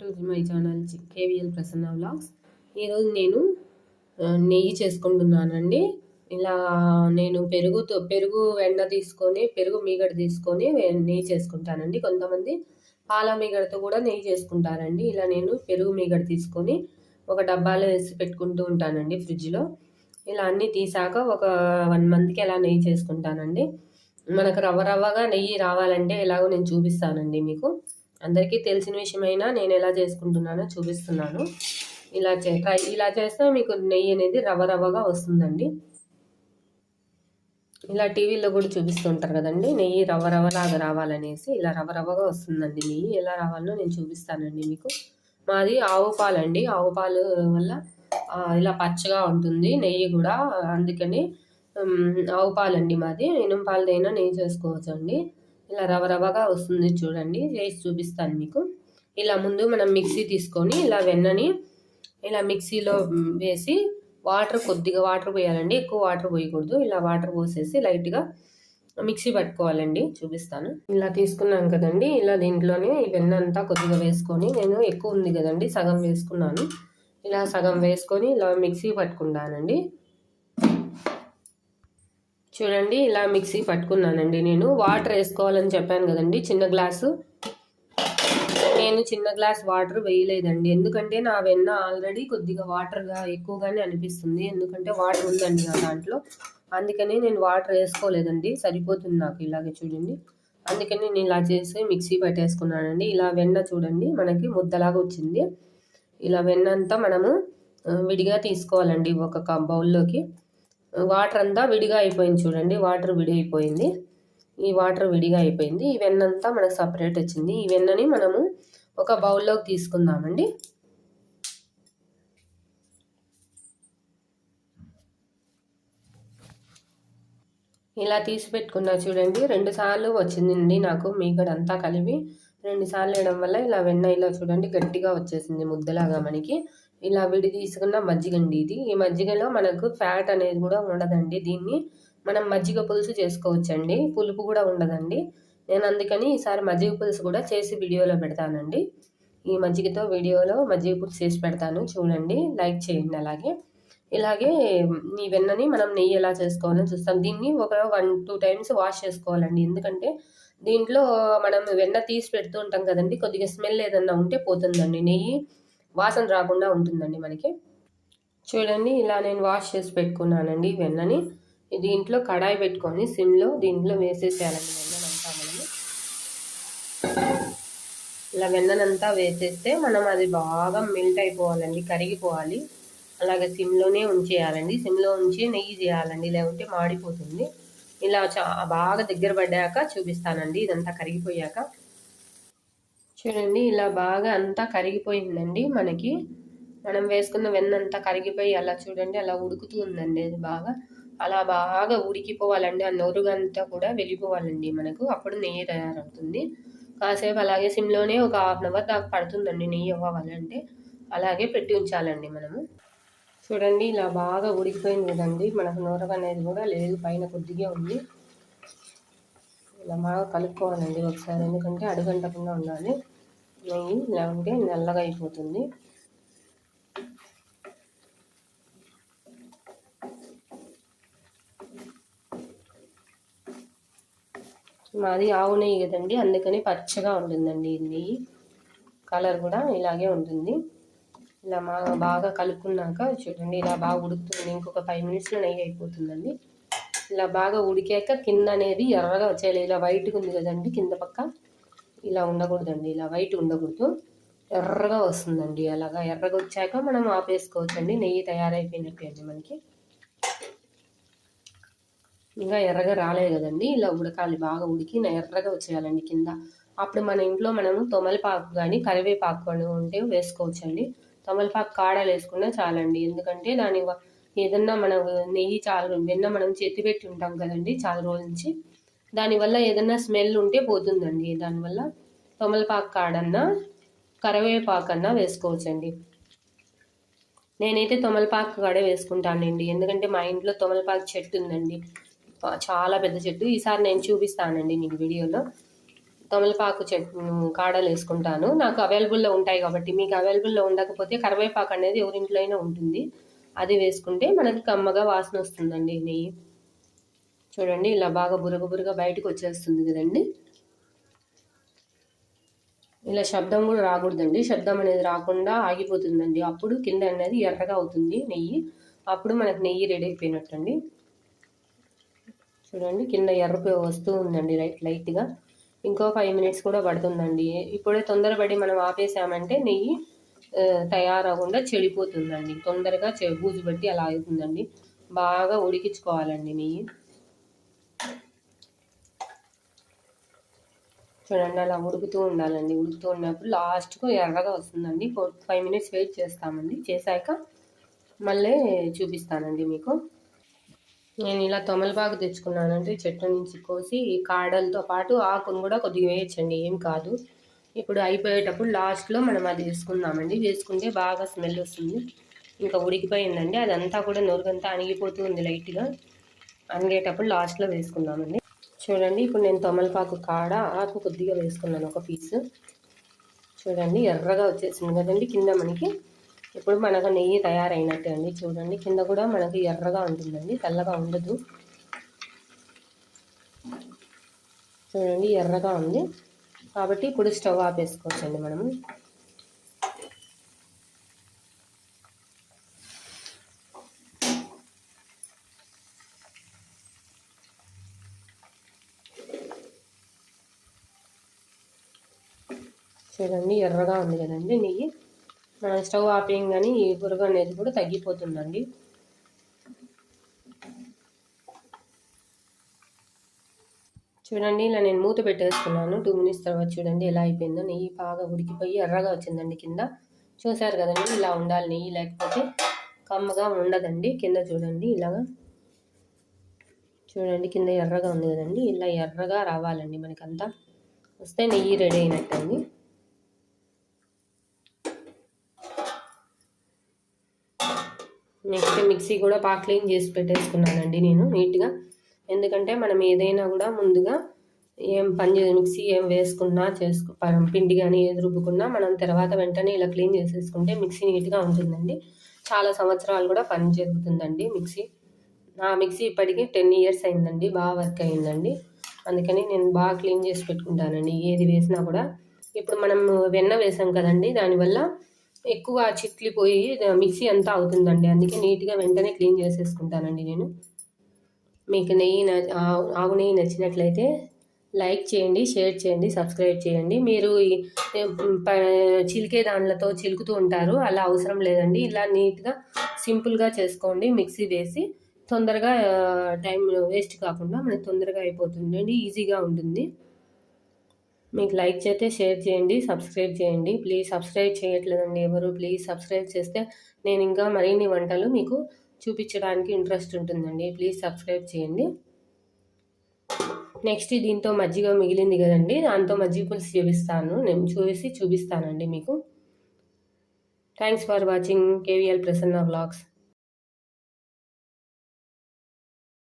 To my channel KVL Prasanna vlogs. ఈరోజు నేను నెయ్యి చేసుకుంటున్నానండి. ఇలా నేను పెరుగుతో పెరుగు వెన్న తీసుకొని పెరుగు మీగడ తీసుకొని నెయ్యి చేసుకుంటానండి. కొంతమంది పాల మీగడతో కూడా నెయ్యి చేసుకుంటారండి. ఇలా నేను పెరుగు మీగడ తీసుకొని ఒక డబ్బాలో వేసి పెట్టుకుంటూ ఉంటానండి ఫ్రిడ్జ్లో. ఇలా అన్నీ తీసాక ఒక వన్ మంత్కి అలా నెయ్యి చేసుకుంటానండి. మనకు రవ్వ రవ్వగా నెయ్యి రావాలంటే ఎలాగో నేను చూపిస్తానండి మీకు. అందరికీ తెలిసిన విషయమైనా నేను ఎలా చేసుకుంటున్నానో చూపిస్తున్నాను. ఇలా చే ట్రై ఇలా చేస్తే మీకు నెయ్యి అనేది రవ్వ రవ్వగా వస్తుందండి. ఇలా టీవీలో కూడా చూపిస్తుంటారు కదండి నెయ్యి రవ్వ రవ్వలాగా రావాలనేసి ఇలా రవ్వ రవ్వగా వస్తుందండి నెయ్యి. ఎలా రావాలో నేను చూపిస్తానండి మీకు. మాది ఆవు పాలు అండి ఆవు పాలు వల్ల ఇలా పచ్చగా ఉంటుంది నెయ్యి కూడా. అందుకని ఆవు పాలండి మాది. ఇనుం పాలదైనా నెయ్యి చేసుకోవచ్చు అండి ఇలా రవ రవగా వస్తుంది చూడండి. చేసి చూపిస్తాను మీకు. ఇలా ముందు మనం మిక్సీ తీసుకొని ఇలా వెన్నని ఇలా మిక్సీలో వేసి వాటర్ కొద్దిగా వాటర్ పోయాలండి. ఎక్కువ వాటర్ పోయకూడదు. ఇలా వాటర్ పోసేసి లైట్గా మిక్సీ పట్టుకోవాలండి. చూపిస్తాను. ఇలా తీసుకున్నాను కదండి. ఇలా దీంట్లోనే వెన్న అంతా కొద్దిగా వేసుకొని నేను ఎక్కువ ఉంది కదండి. సగం వేసుకున్నాను. ఇలా సగం వేసుకొని ఇలా మిక్సీ పట్టుకున్నానండి చూడండి ఇలా మిక్సీ పట్టుకున్నానండి నేను. వాటర్ వేసుకోవాలని చెప్పాను కదండి చిన్న గ్లాసు. నేను చిన్న గ్లాస్ వాటర్ వేయలేదండి. ఎందుకంటే నా వెన్న ఆల్రెడీ కొద్దిగా వాటర్గా ఎక్కువగానే అనిపిస్తుంది. ఎందుకంటే వాటర్ ఉందండి నా దాంట్లో. అందుకని నేను వాటర్ వేసుకోలేదండి. సరిపోతుంది నాకు ఇలాగే చూడండి. అందుకని నేను ఇలా చేసి మిక్సీ పెట్టేసుకున్నానండి. ఇలా వెన్న చూడండి మనకి ముద్దలాగా వచ్చింది. ఇలా వెన్న అంతా మనము విడిగా తీసుకోవాలండి ఒక బౌల్లోకి. వాటర్ అంతా విడిగా అయిపోయింది చూడండి వాటర్ విడి అయిపోయింది ఈ వాటర్ విడిగా అయిపోయింది. ఈ వెన్నంతా మనకు సపరేట్ వచ్చింది. ఈ వెన్నని మనము ఒక బౌల్లోకి తీసుకుందామండి. ఇలా తీసి పెట్టుకున్నా చూడండి రెండు సార్లు వచ్చిందండి నాకు మీగడంతా కలిపి. రెండు సార్లు వేయడం వల్ల ఇలా వెన్న ఇలా చూడండి గట్టిగా వచ్చేసింది ముద్దలాగా మనకి. ఇలా విడి తీసుకున్న మజ్జిగండి ఇది. ఈ మజ్జిగలో మనకు ఫ్యాట్ అనేది కూడా ఉండదండి. దీన్ని మనం మజ్జిగ పులుసు చేసుకోవచ్చండి. పులుపు కూడా ఉండదండి. నేను అందుకని ఈసారి మజ్జిగ పులుసు కూడా చేసి వీడియోలో పెడతానండి. ఈ మజ్జిగతో వీడియోలో మజ్జిగ పులుసు చేసి పెడతాను. చూడండి. లైక్ చేయండి అలాగే. ఇలాగే ఈ వెన్నని మనం నెయ్యి ఎలా చేసుకోవాలని చూస్తాం. దీన్ని ఒక వన్ టూ టైమ్స్ వాష్ చేసుకోవాలండి. ఎందుకంటే దీంట్లో మనం వెన్న తీసి పెడుతూ ఉంటాం కదండి. కొద్దిగా స్మెల్ ఏదన్నా ఉంటే పోతుందండి. నెయ్యి వాసన రాకుండా ఉంటుందండి మనకి. చూడండి ఇలా నేను వాష్ చేసి పెట్టుకున్నానండి వెన్నని దీంట్లో కడాయి పెట్టుకొని సిమ్లో దీంట్లో వేసేసేయాలండి వెన్ననంతా మనము. ఇలా వెన్ననంతా వేసేస్తే మనం అది బాగా మెల్ట్ అయిపోవాలండి కరిగిపోవాలి. అలాగే సిమ్లోనే ఉంచేయాలండి. సిమ్లో ఉంచి నెయ్యి చేయాలండి లేకుంటే మాడిపోతుంది. ఇలా చా బాగా దగ్గర పడ్డాక చూపిస్తానండి ఇదంతా కరిగిపోయాక. చూడండి ఇలా బాగా అంతా కరిగిపోయిందండి మనకి. మనం వేసుకున్న వెన్న అంతా కరిగిపోయి అలా చూడండి అలా ఉడుకుతూ ఉందండి అది బాగా. అలా బాగా ఉడికిపోవాలండి ఆ నొరుగంతా కూడా వెళ్ళిపోవాలండి మనకు. అప్పుడు నెయ్యి తయారవుతుంది. కాసేపు అలాగే సిమ్లోనే ఒక హాఫ్ అన్ అవర్ దాకా పడుతుందండి నెయ్యి అవ్వాలంటే. అలాగే పెట్టి ఉంచాలండి మనము. చూడండి ఇలా బాగా ఉడికిపోయింది కదండి. మనకు నూరగ అనేది కూడా లేదు పైన కొద్దిగా ఉంది. ఇలా బాగా కలుపుకోవాలండి ఒకసారి ఎందుకంటే అడుగంటకుండా ఉండాలి. నెయ్యి లేకుంటే నల్లగా అయిపోతుంది. మాది ఆవు నెయ్యి కదండి అందుకని పచ్చగా ఉంటుందండి నెయ్యి. కలర్ కూడా ఇలాగే ఉంటుంది. ఇలా బాగా కలుపుకున్నాక చూడండి ఇలా బాగా ఉడుకుతుంది. ఇంకొక ఫైవ్ మినిట్స్లో నెయ్యి అయిపోతుందండి. ఇలా బాగా ఉడికాక కింద అనేది ఎర్రగా వచ్చేయాలి. ఇలా వైట్గా ఉంది కదండి కింద పక్క. ఇలా ఉండకూడదండి. ఇలా వైట్ ఉండకూడదు. ఎర్రగా వస్తుందండి అలాగా. ఎర్రగా వచ్చాక మనం ఆపేసుకోవచ్చండి. నెయ్యి తయారైపోయినట్టు అండి మనకి. ఇంకా ఎర్రగా రాలేదు కదండి. ఇలా ఉడకాలి. బాగా ఉడికి ఎర్రగా వచ్చేయాలండి కింద. అప్పుడు మన ఇంట్లో మనము తొమలపాకు కానీ కరివేపాకు కానీ ఉంటే వేసుకోవచ్చండి. తమలపాకు కాడలు వేసుకున్నా చాలండి. ఎందుకంటే దాని ఏదన్నా మనం నెయ్యి చాలా వెన్న మనం చెత్తి పెట్టి ఉంటాం కదండి. చాలా రోజుల నుంచి. దానివల్ల ఏదన్నా స్మెల్ ఉంటే పోతుందండి. దానివల్ల తొమలపాకు కాడన్నా కరివేపాకన్నా వేసుకోవచ్చండి. నేనైతే తొమలపాకు కాడే వేసుకుంటానండి. ఎందుకంటే మా ఇంట్లో తొమలపాకు చెట్టు ఉందండి. చాలా పెద్ద చెట్టు. ఈసారి నేను చూపిస్తానండి మీకు వీడియోలో. తమలపాకు చెట్టు కాడలు వేసుకుంటాను. నాకు అవైలబుల్లో ఉంటాయి కాబట్టి మీకు అవైలబుల్లో ఉండకపోతే కరివేపాకు అనేది ఎవరింట్లో అయినా ఉంటుంది. అది వేసుకుంటే మనకి కమ్మగా వాసన వస్తుందండి నెయ్యి. చూడండి ఇలా బాగా బురగ బురగ బయటకు వచ్చేస్తుంది కదండి. ఇలా శబ్దం కూడా రాకూడదండి. శబ్దం అనేది రాకుండా ఆగిపోతుందండి. అప్పుడు కింద అనేది ఎర్రగా అవుతుంది నెయ్యి. అప్పుడు మనకు నెయ్యి రెడీ అయిపోయినట్టండి. చూడండి కింద ఎర్రపోయి వస్తూ ఉందండి లైట్ లైట్గా. ఇంకో ఫైవ్ మినిట్స్ కూడా పడుతుందండి. ఇప్పుడే తొందరపడి మనం ఆపేసామంటే నెయ్యి తయారవకుండా చెడిపోతుందండి. తొందరగా బూజు బట్టి అలా అవుతుందండి. బాగా ఉడికించుకోవాలండి నెయ్యి. చూడండి అలా ఉడుకుతూ ఉండాలండి. ఉడుకుతూ ఉన్నప్పుడు లాస్ట్కు ఎర్రగా వస్తుందండి. ఫోర్ ఫైవ్ మినిట్స్ వెయిట్ చేస్తామండి. చేశాక మళ్ళీ చూపిస్తానండి మీకు. నేను ఇలా తొమలపాకు తెచ్చుకున్నానంటే చెట్టు నుంచి కోసి కాడలతో పాటు ఆకును కూడా కొద్దిగా వేయచ్చండి. ఏం కాదు. ఇప్పుడు అయిపోయేటప్పుడు లాస్ట్లో మనం అది వేసుకుందామండి. వేసుకుంటే బాగా స్మెల్ వస్తుంది. ఇంకా ఉడికిపోయిందండి. అదంతా కూడా నొరుగంతా అణిగిపోతూ ఉంది లైట్గా. అణిగేటప్పుడు లాస్ట్లో వేసుకుందామండి. చూడండి ఇప్పుడు నేను తొమలపాకు కాడ ఆకు కొద్దిగా వేసుకున్నాను ఒక పీసు. చూడండి ఎర్రగా వచ్చేసింది కదండి కింద మనకి. ఇప్పుడు మనకు నెయ్యి తయారైనట్టే అండి చూడండి. కింద కూడా మనకి ఎర్రగా ఉంటుందండి తెల్లగా ఉండదు. చూడండి ఎర్రగా ఉంది. కాబట్టి ఇప్పుడు స్టవ్ ఆపేసుకోవచ్చండి మనము. చూడండి ఎర్రగా ఉంది కదండి నెయ్యి. మనం స్టవ్ ఆపేయంగానే ఈ పురుగు అనేది కూడా తగ్గిపోతుందండి. చూడండి ఇలా నేను మూత పెట్టేసుకున్నాను. టూ మినిట్స్ తర్వాత చూడండి ఎలా అయిపోయిందో. నెయ్యి బాగా ఉడికిపోయి ఎర్రగా వచ్చిందండి కింద. చూసారు కదండి ఇలా ఉండాలి నెయ్యి లేకపోతే కమ్మగా ఉండదండి. కింద చూడండి ఇలాగా. చూడండి కింద ఎర్రగా ఉంది కదండి. ఇలా ఎర్రగా రావాలండి మనకంతా. వస్తే నెయ్యి రెడీ అయినట్టండి. నెక్స్ట్ మిక్సీ కూడా బాగా క్లీన్ చేసి పెట్టేసుకున్నానండి నేను నీట్గా. ఎందుకంటే మనం ఏదైనా కూడా ముందుగా ఏం పని మిక్సీ ఏం వేసుకున్నా చేసుకు పిండి కానీ ఏది రుబ్బుకున్నా మనం తర్వాత వెంటనే ఇలా క్లీన్ చేసేసుకుంటే మిక్సీ నీట్గా ఉంటుందండి. చాలా సంవత్సరాలు కూడా పని జరుగుతుందండి మిక్సీ. నా మిక్సీ ఇప్పటికీ టెన్ ఇయర్స్ అయిందండి బాగా వర్క్ అయిందండి. అందుకని నేను బాగా క్లీన్ చేసి పెట్టుకుంటానండి. ఏది వేసినా కూడా. ఇప్పుడు మనం వెన్న వేసాం కదండి దానివల్ల ఎక్కువ చిట్లిపోయి మిక్సీ అంతా అవుతుందండి. అందుకే నీట్గా వెంటనే క్లీన్ చేసేసుకుంటానండి నేను. మీకు నెయ్యి ఆవు నెయ్యి నచ్చినట్లయితే లైక్ చేయండి షేర్ చేయండి సబ్స్క్రైబ్ చేయండి. మీరు చిలికే దానిలతో చిలుకుతూ ఉంటారు. అలా అవసరం లేదండి. ఇలా నీట్గా సింపుల్గా చేసుకోండి. మిక్సీ వేసి తొందరగా టైం వేస్ట్ కాకుండా మనకి తొందరగా అయిపోతుందండి. ఈజీగా ఉంటుంది. మీకు లైక్ చేస్తే షేర్ చేయండి సబ్స్క్రైబ్ చేయండి. ప్లీజ్ సబ్స్క్రైబ్ చేయట్లేదండి ఎవరు. ప్లీజ్ సబ్స్క్రైబ్ చేస్తే నేను ఇంకా మరిన్ని వంటలు మీకు చూపించడానికి ఇంట్రెస్ట్ ఉంటుందండి. ప్లీజ్ సబ్స్క్రైబ్ చేయండి. నెక్స్ట్ దీంతో మజ్జిగ మిగిలింది కదండి. దాంతో మజ్జిగ పులుసు చూపిస్తాను. నేను చూసి చూపిస్తానండి మీకు. Thanks for watching KVL Prasanna blogs